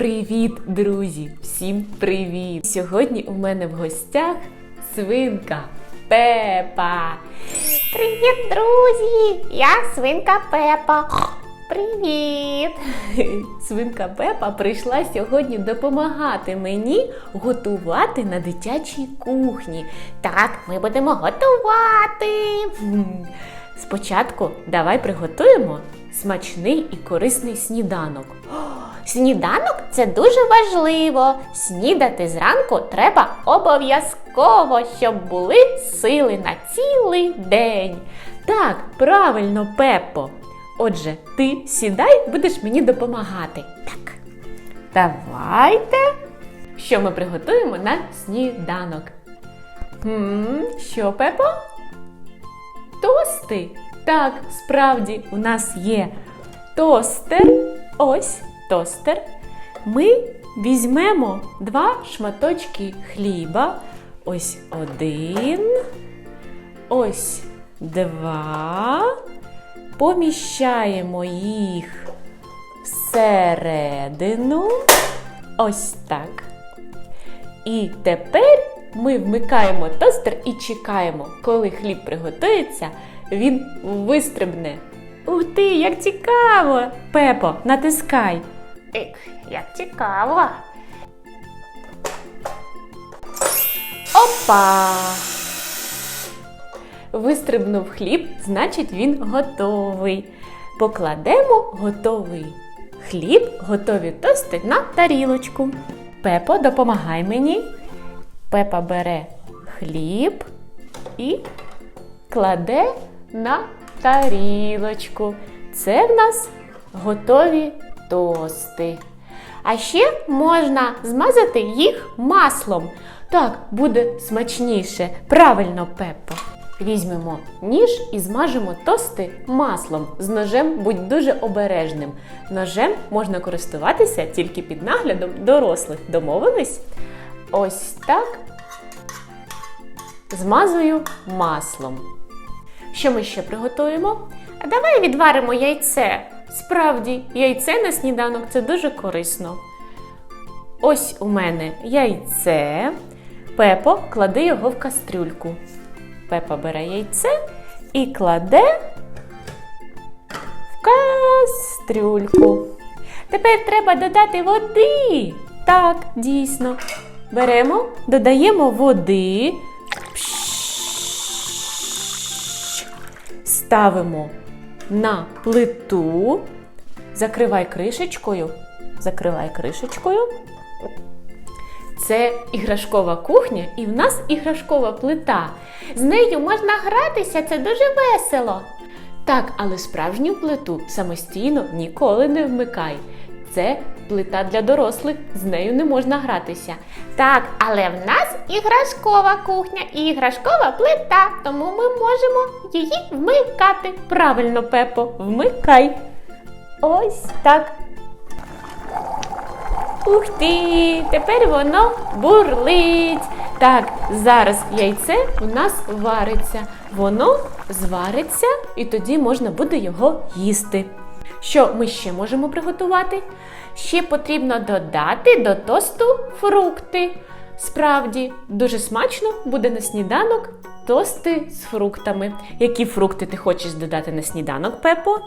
Привіт, друзі! Всім привіт! Сьогодні у мене в гостях свинка Пепа. Привіт, друзі! Я свинка Пепа. Привіт! Свинка Пепа прийшла сьогодні допомагати мені готувати на дитячій кухні. Так, ми будемо готувати. Спочатку давай приготуємо смачний і корисний сніданок. Сніданок це дуже важливо. Снідати зранку треба обов'язково, щоб були сили на цілий день. Так, правильно, Пеппо. Отже, ти сідай, будеш мені допомагати. Так, Давайте. Що ми приготуємо на сніданок? Хм, що, Пепо? Тости. Так, справді, у нас є тостер. Ось тостер. Ми візьмемо два шматочки хліба. Ось один. Ось два. Поміщаємо їх всередину. Ось так. І тепер ми вмикаємо тостер і чекаємо, коли хліб приготується, він вистрибне. Ух ти, як цікаво! Пепо, натискай. Ек, як цікаво. Опа! Вистрибнув хліб, значить він готовий. Покладемо готовий хліб, готові тости на тарілочку. Пепо, допомагай мені. Пепа бере хліб і кладе на тарілочку. Це в нас готові тости. А ще можна змазати їх маслом. Так, буде смачніше. Правильно, Пеппо. Візьмемо ніж і змажемо тости маслом. З ножем будь дуже обережним. Ножем можна користуватися тільки під наглядом дорослих. Домовились? Ось так. Змазую маслом. Що ми ще приготуємо? Давай відваримо яйце. Справді, яйце на сніданок це дуже корисно. Ось у мене яйце. Пепо кладе його в кастрюльку. Пепа бере яйце і кладе в кастрюльку. Тепер треба додати води. Так, дійсно. Беремо, додаємо води. Ставимо на плиту. Закривай кришечкою. Закривай кришечкою. Це іграшкова кухня, і в нас іграшкова плита. З нею можна гратися, це дуже весело. Так, але справжню плиту самостійно ніколи не вмикай. Це плита для дорослих, з нею не можна гратися. Так, але в нас іграшкова кухня і іграшкова плита, тому ми можемо її вмикати. Правильно, Пепо, вмикай. Ось так. Ух ти! Тепер воно бурлить. Так, зараз яйце у нас вариться. Воно звариться і тоді можна буде його їсти. Що ми ще можемо приготувати? Ще потрібно додати до тосту фрукти. Справді, дуже смачно буде на сніданок тости з фруктами. Які фрукти ти хочеш додати на сніданок, Пепо?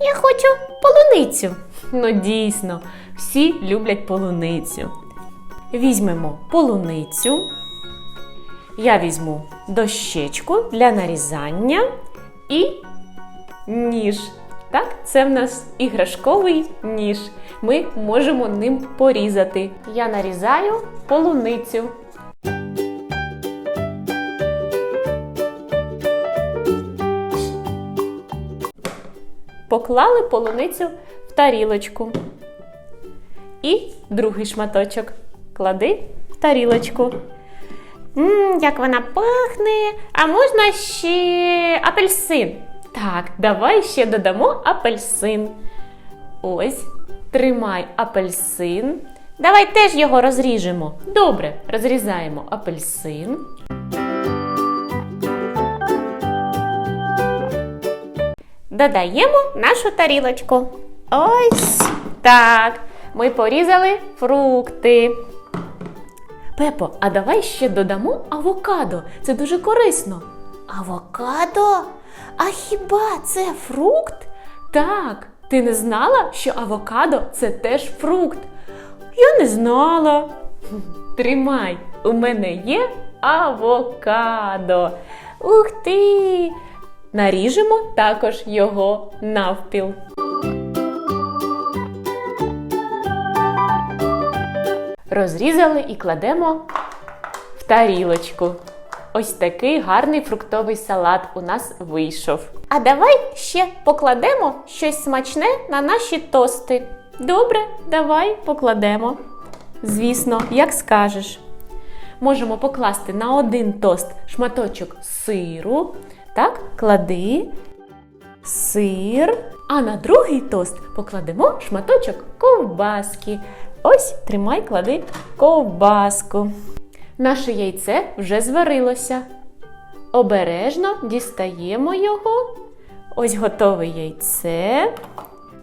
Я хочу полуницю. Ну, дійсно, всі люблять полуницю. Візьмемо полуницю. Я візьму дощечку для нарізання і ніж. Так, це в нас іграшковий ніж. Ми можемо ним порізати. Я нарізаю полуницю. Поклали полуницю в тарілочку. І другий шматочок клади в тарілочку. Мм, як вона пахне. А можна ще апельсин? Так, давай ще додамо апельсин. Ось, тримай апельсин. Давай теж його розріжемо. Добре, розрізаємо апельсин. Додаємо нашу тарілочку. Ось так. ми порізали фрукти. Пепо, а давай ще додамо авокадо. Це дуже корисно. Авокадо? А хіба це фрукт? Так, ти не знала, що авокадо це теж фрукт? Я не знала. Тримай, у мене є авокадо. Ух ти! Наріжемо також його навпіл. Розрізали і кладемо в тарілочку. Ось такий гарний фруктовий салат у нас вийшов. А давай ще покладемо щось смачне на наші тости. Добре, давай покладемо. Звісно, як скажеш. Можемо покласти на один тост шматочок сиру. Так, клади сир. А на другий тост покладемо шматочок ковбаски. Ось, тримай, клади ковбаску. Наше яйце вже зварилося. Обережно дістаємо його. Ось готове яйце.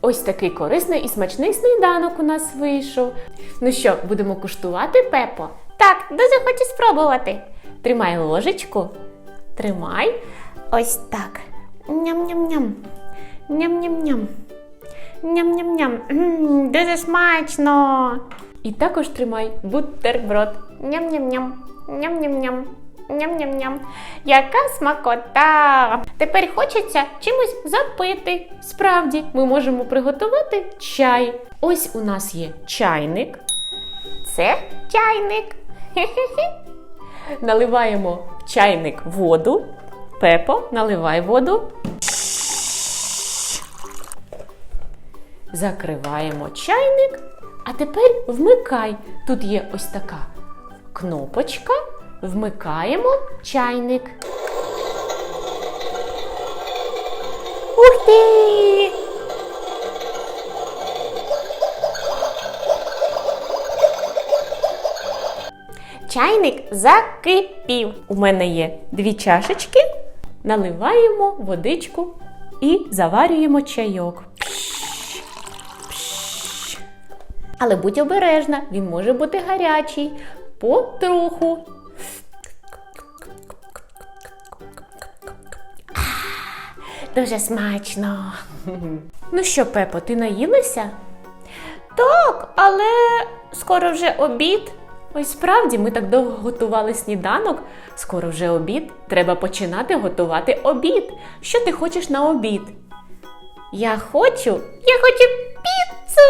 Ось такий корисний і смачний сніданок у нас вийшов. Ну що, будемо куштувати, Пепо? Так, дуже хочу спробувати. Тримай ложечку. Тримай. Ось так. Ням-ням-ням. Ням-ням-ням. Ням-ням-ням. Дуже смачно. І також тримай бутерброд. Ням-ням-ням. Ням-ням-ням. Ням-ням-ням. Яка смакота! Тепер хочеться чимось запити. Справді, ми можемо приготувати чай. Ось у нас є чайник. Це чайник. Наливаємо в чайник воду. Пепо, наливай воду. Закриваємо чайник. А тепер вмикай. Тут є ось така кнопочка. Вмикаємо чайник. Ух ти! Чайник закипів. У мене є дві чашечки. Наливаємо водичку і заварюємо чайок. Але будь обережна, він може бути гарячий. Потроху. Дуже смачно. Ну що, Пепо, ти наїлася? Так, але скоро вже обід. Ось справді ми так довго готували сніданок. Скоро вже обід. Треба починати готувати обід. Що ти хочеш на обід? Я хочу. Я хочу піцу!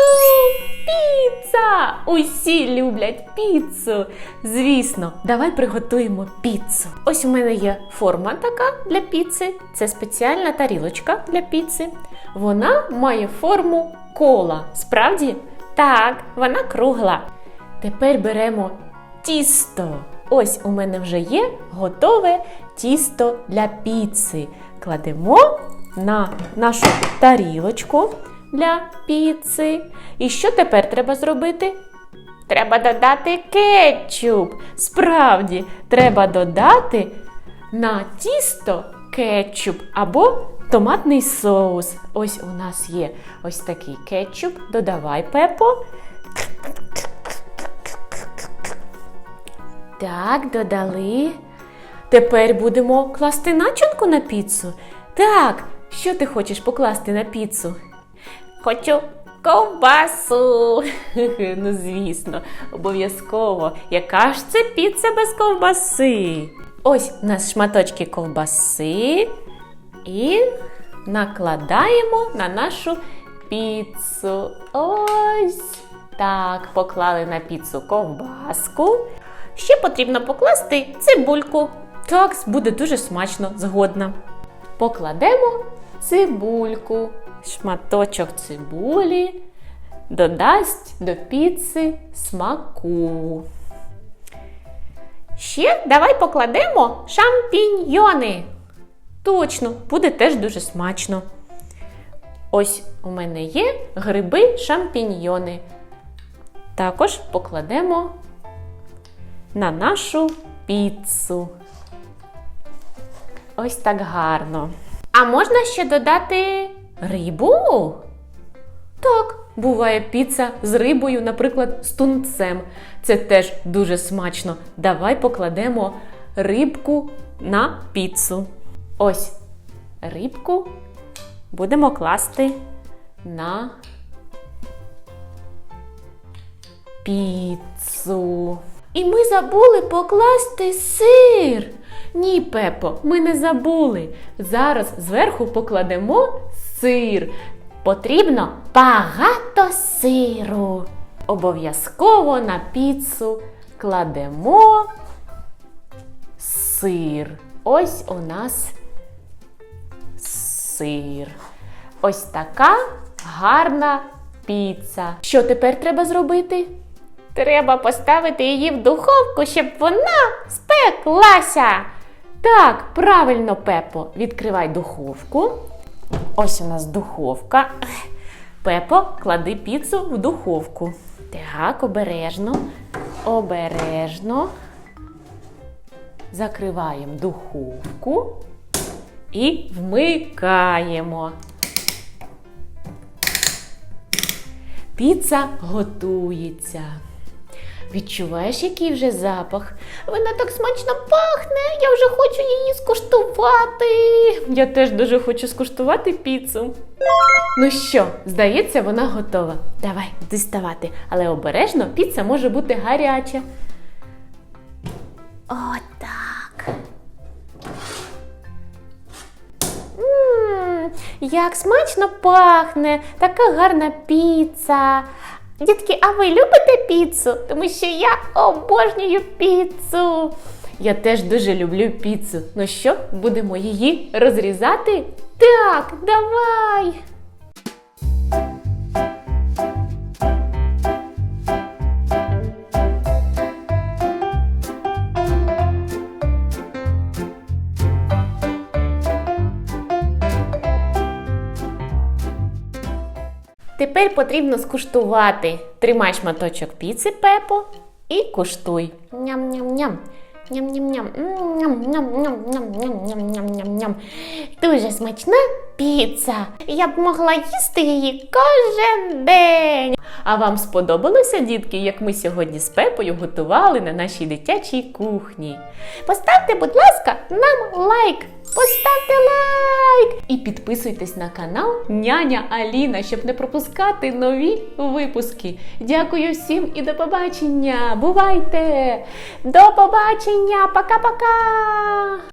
Піца! Усі люблять піцу. Звісно, давай приготуємо піцу. Ось у мене є форма така для піци. Це спеціальна тарілочка для піци. Вона має форму кола. Справді? Так, вона кругла. Тепер беремо тісто. Ось у мене вже є готове тісто для піци. Кладемо на нашу тарілочку для піци. І що тепер треба зробити? Треба додати кетчуп. Справді, треба додати на тісто кетчуп або томатний соус. Ось у нас є ось такий кетчуп. Додавай, Пепо. Так, додали. Тепер будемо класти начинку на піцу. Так, що ти хочеш покласти на піцу? Хочу ковбасу. Ну, звісно, обов'язково. Яка ж це піца без ковбаси? Ось у нас шматочки ковбаси. І накладаємо на нашу піцу. Ось так, поклали на піцу ковбаску. Ще потрібно покласти цибульку. Так, буде дуже смачно, згодна. Покладемо цибульку. Шматочок цибулі додасть до піци смаку. Ще давай покладемо шампіньйони. Точно, буде теж дуже смачно. Ось у мене є гриби шампіньйони. Також покладемо на нашу піцу. Ось так гарно. А можна ще додати Рибу? Так, Буває піца з рибою, наприклад, з тунцем. Це теж дуже смачно. Давай покладемо рибку на піцу. Ось рибку будемо класти на піцу. І ми забули покласти сир. Ні, Пепо, ми не забули. Зараз зверху покладемо сир. Потрібно багато сиру. Обов'язково на піцу кладемо сир. Ось у нас сир. Ось така гарна піца. Що тепер треба зробити? Треба поставити її в духовку, щоб вона спеклася. Так, правильно, Пепо. Відкривай духовку. Ось у нас духовка. Пепо, клади піцу в духовку. Так, обережно. Обережно. Закриваємо духовку і вмикаємо. Піца готується. Відчуваєш, який вже запах? Вона так смачно пахне, я вже хочу її скуштувати. Я теж дуже хочу скуштувати піцу. Ну що, здається, вона готова. Давай діставати. Але обережно піца може бути гаряча. Отак. Як смачно пахне, така гарна піца. Дітки, а ви любите піцу? Тому що я обожнюю піцу. Я теж дуже люблю піцу. Ну що, будемо її розрізати? Так, давай. Тепер потрібно скуштувати. Тримай шматочок піци, Пепо, і куштуй. Ням-ням-ням. Ням-ням-ням. Ням-ням-ням-ням-ням-ням-ням-ням. Дуже смачна піца. Я б могла їсти її кожен день. А вам сподобалося, дітки, як ми сьогодні з Пепою готували на нашій дитячій кухні? Поставте, будь ласка, нам лайк. Поставте лайк. І підписуйтесь на канал Няня Аліна, щоб не пропускати нові випуски. Дякую всім і до побачення! Бувайте! До побачення. Пока-пока.